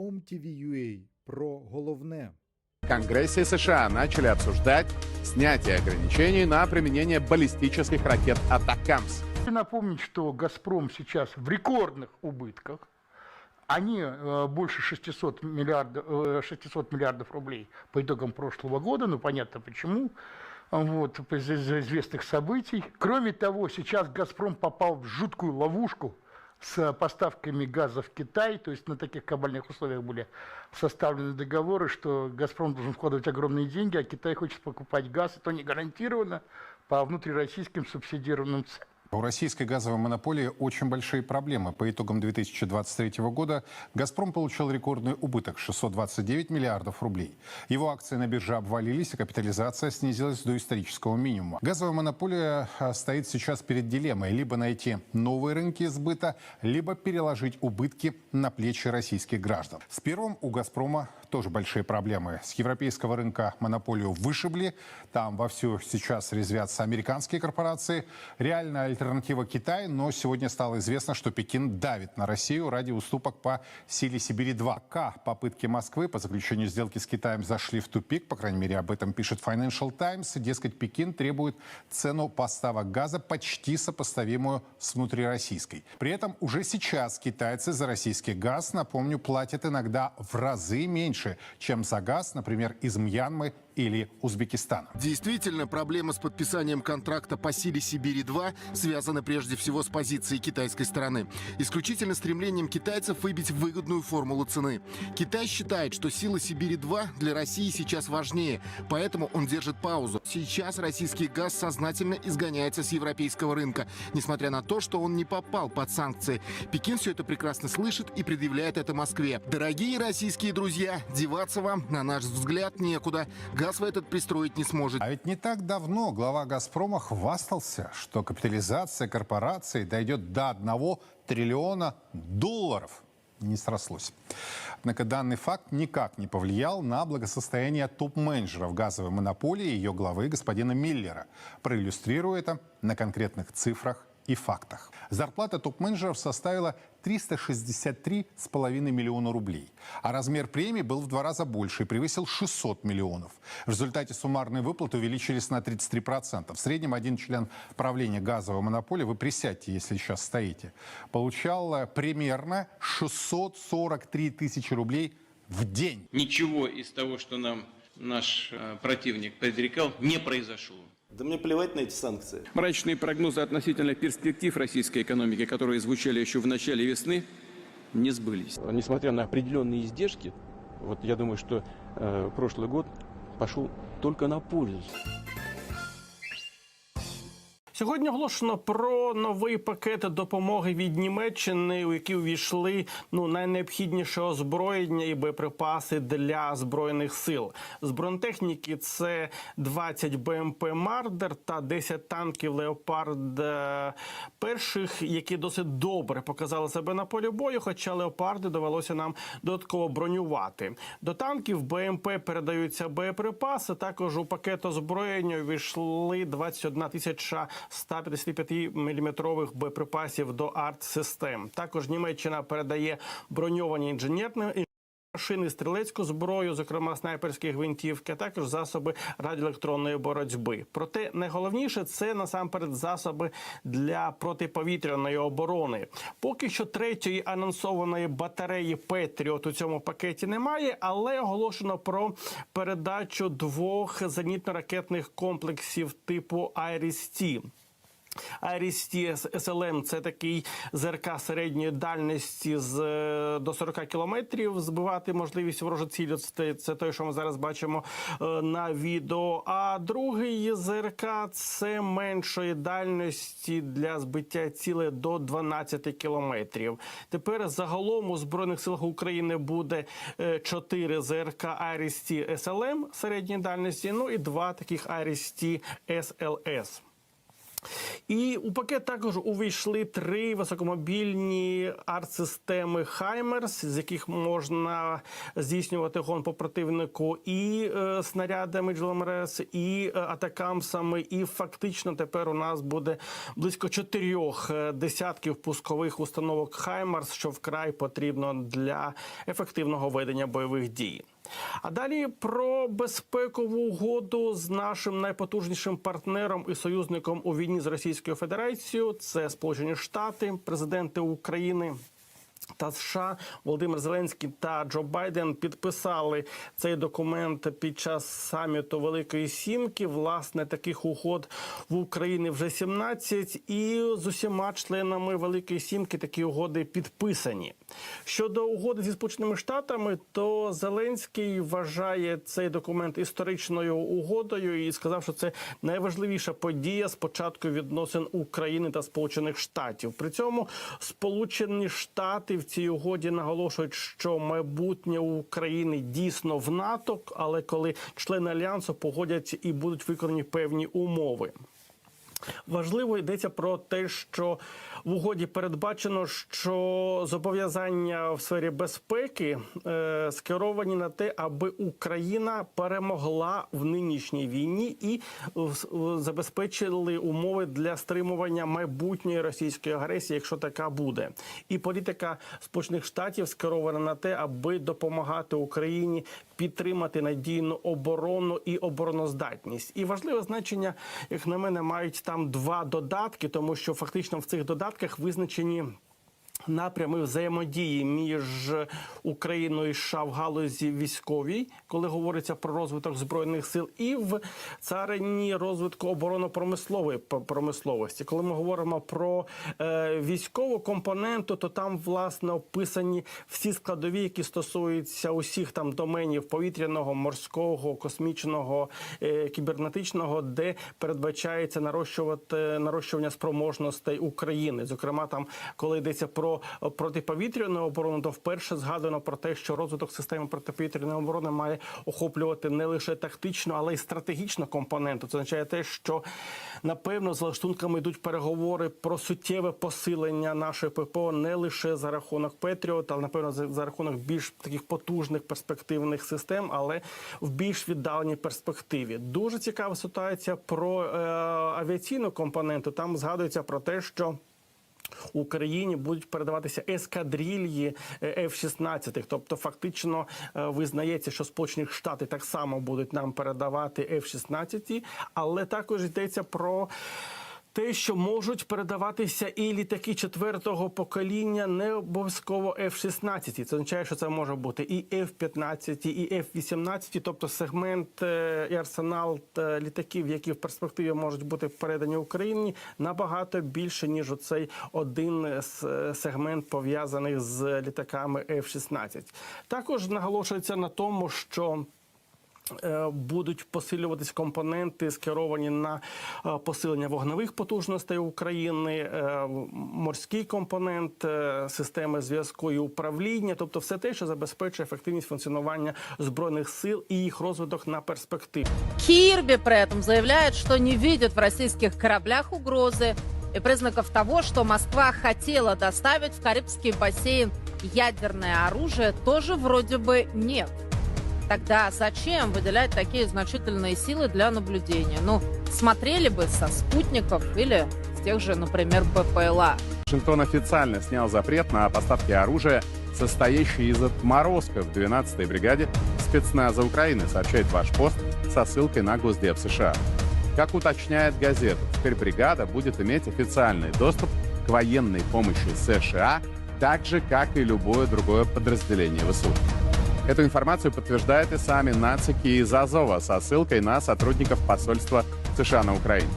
OMTV.ua про головне. В Конгрессе США начали обсуждать снятие ограничений на применение баллистических ракет «Атакамс». Напомнить, что «Газпром» сейчас в рекордных убытках. Они э, больше 600 миллиардов, э, 600 миллиардов рублей по итогам прошлого года, ну понятно почему, вот, из известных событий. Кроме того, сейчас «Газпром» попал в жуткую ловушку с поставками газа в Китай, то есть на таких кабальных условиях были составлены договоры, что «Газпром» должен вкладывать огромные деньги, а Китай хочет покупать газ, и то не гарантированно по внутрироссийским субсидированным ценам. У российской газовой монополии очень большие проблемы. По итогам 2023 года «Газпром» получил рекордный убыток – 629 миллиардов рублей. Его акции на бирже обвалились, а капитализация снизилась до исторического минимума. Газовая монополия а, стоит сейчас перед дилеммой – либо найти новые рынки сбыта, либо переложить убытки на плечи российских граждан. С первым у «Газпрома» тоже большие проблемы. С европейского рынка монополию вышибли. Там вовсю сейчас резвятся американские корпорации. Реальная альтернатива Китай, но сегодня стало известно, что Пекин давит на Россию ради уступок по силе Сибири-2. Пока попытки Москвы по заключению сделки с Китаем зашли в тупик, по крайней мере, об этом пишет Financial Times, дескать, Пекин требует цену поставок газа почти сопоставимую с внутрироссийской. При этом уже сейчас китайцы за российский газ, напомню, платят иногда в разы меньше, чем за газ, например, из Мьянмы или Узбекистана. Действительно, проблема с подписанием контракта по силе Сибири-2 связана прежде всего с позицией китайской стороны. Исключительно стремлением китайцев выбить выгодную формулу цены. Китай считает, что сила Сибири-2 для России сейчас важнее, поэтому он держит паузу. Сейчас российский газ сознательно изгоняется с европейского рынка, несмотря на то, что он не попал под санкции. Пекин все это прекрасно слышит и предъявляет это Москве. Дорогие российские друзья, деваться вам, на наш взгляд, некуда. Газ вы этот пристроить не сможет. А ведь не так давно глава «Газпрома» хвастался, что капитализация корпорации дойдет до 1 триллиона долларов. Не срослось. Однако данный факт никак не повлиял на благосостояние топ-менеджеров газовой монополии и ее главы господина Миллера. Проиллюстрирую это на конкретных цифрах и фактах. Зарплата топ-менеджеров составила 363,5 миллиона рублей. А размер премии был в два раза больше и превысил 600 миллионов. В результате суммарные выплаты увеличились на 33%. В среднем один член правления газовой монополии, вы присядьте, если сейчас стоите, получал э, примерно 643 тысячи рублей в день. Ничего из того, что нам наш э, противник предрекал, не произошло. Да мне плевать на эти санкции. Мрачные прогнозы относительно перспектив российской экономики, которые звучали еще в начале весны, не сбылись. Несмотря на определенные издержки, вот я думаю, что э, прошлый год пошел только на пользу. Сьогодні оголошено про новий пакет допомоги від Німеччини, у який увійшли ну найнеобхідніше озброєння і боєприпаси для збройних сил. З бронетехніки це 20 БМП Мардер та 10 танків Леопард е, перших, які досить добре показали себе на полі бою. Хоча леопарди довелося нам додатково бронювати. До танків БМП передаються боєприпаси. Також у пакет озброєння увійшли 21 тисяча 155-мм боєприпасів до арт-систем. Також Німеччина передає броньовані інженерні машини, стрілецьку зброю, зокрема снайперські гвинтівки, а також засоби радіоелектронної боротьби. Проте найголовніше це насамперед засоби для протиповітряної оборони. Поки що третьої анонсованої батареї Петріот у цьому пакеті немає, але оголошено про передачу двох зенітно-ракетних комплексів типу «Айріс-Ті». Арісті СЛМ це такий ЗРК середньої дальності з е, до 40 кілометрів. Збивати можливість ворожу цілю. Це, це той, що ми зараз бачимо е, на відео. А другий ЗРК це меншої дальності для збиття цілей до 12 кілометрів. Тепер загалом у збройних силах України буде 4 ЗРК Арісті СЛМ середньої дальності. Ну і два таких Арісті СЛС. І у пакет також увійшли три високомобільні артсистеми Хаймерс, з яких можна здійснювати гон по противнику, і е, снарядами GLMRS, і е, атакамсами. І фактично тепер у нас буде близько чотирьох е, десятків пускових установок Хаймерс, що вкрай потрібно для ефективного ведення бойових дій. А далі про безпекову угоду з нашим найпотужнішим партнером і союзником у війні з Російською Федерацією. Це Сполучені Штати, президенти України. Та США Володимир Зеленський та Джо Байден підписали цей документ під час саміту Великої Сімки. Власне, таких угод в Україні вже 17, і з усіма членами Великої Сімки такі угоди підписані. Щодо угоди зі Сполученими Штатами, то Зеленський вважає цей документ історичною угодою і сказав, що це найважливіша подія з початку відносин України та Сполучених Штатів. При цьому Сполучені Штати в цій угоді наголошують, що майбутнє України дійсно в НАТО, але коли члени альянсу погодяться і будуть виконані певні умови. Важливо йдеться про те, що в угоді передбачено, що зобов'язання в сфері безпеки е, скеровані на те, аби Україна перемогла в нинішній війні і забезпечили умови для стримування майбутньої російської агресії, якщо така буде. І політика Сполучених Штатів скерована на те, аби допомагати Україні підтримати надійну оборону і обороноздатність. І важливе значення, як на мене, мають там два додатки, тому що фактично в цих додатках визначені. Напрями взаємодії між Україною і США в галузі військовій, коли говориться про розвиток збройних сил, і в царині розвитку оборонно-промислової промисловості. Коли ми говоримо про е, військову компоненту, то там власне описані всі складові, які стосуються усіх там доменів повітряного, морського, космічного, е, кібернетичного, де передбачається нарощувати нарощування спроможностей України. Зокрема, там коли йдеться про протиповітряну оборону, то вперше згадано про те, що розвиток системи протиповітряної оборони має охоплювати не лише тактичну, але й стратегічну компоненту. Це означає те, що напевно з лаштунками йдуть переговори про суттєве посилення нашої ППО не лише за рахунок Петріот, але напевно за рахунок більш таких потужних перспективних систем, але в більш віддаленій перспективі. Дуже цікава ситуація про е, авіаційну компоненту. Там згадується про те, що Україні будуть передаватися ескадрильї F-16. Тобто, фактично визнається, що Сполучені Штати так само будуть нам передавати F-16, але також йдеться про. Те, що можуть передаватися і літаки четвертого покоління, не обов'язково F-16. Це означає, що це може бути і F-15, і F-18, тобто сегмент і арсенал літаків, які в перспективі можуть бути передані Україні, набагато більше ніж оцей один сегмент пов'язаний з літаками F-16. Також наголошується на тому, що Будуть посилюватись компоненти, скеровані на посилення вогневих потужностей України, морський компонент, системи зв'язку і управління, тобто все те, що забезпечує ефективність функціонування збройних сил і їх розвиток на перспективу. Кирби при этом заявляет, что не видит в российских кораблях угрозы и признаков того, что Москва хотела доставить в Карибский бассейн ядерное оружие, тоже вроде бы нет. Тогда зачем выделять такие значительные силы для наблюдения? Ну, смотрели бы со спутников или с тех же, например, БПЛА. Вашингтон официально снял запрет на поставки оружия, состоящий из отморозков 12-й бригаде спецназа Украины, сообщает ваш пост со ссылкой на Госдеп США. Как уточняет газета, теперь бригада будет иметь официальный доступ к военной помощи США, так же, как и любое другое подразделение ВСУ. Эту информацию подтверждают и сами нацики из Азова со ссылкой на сотрудников посольства США на Украине.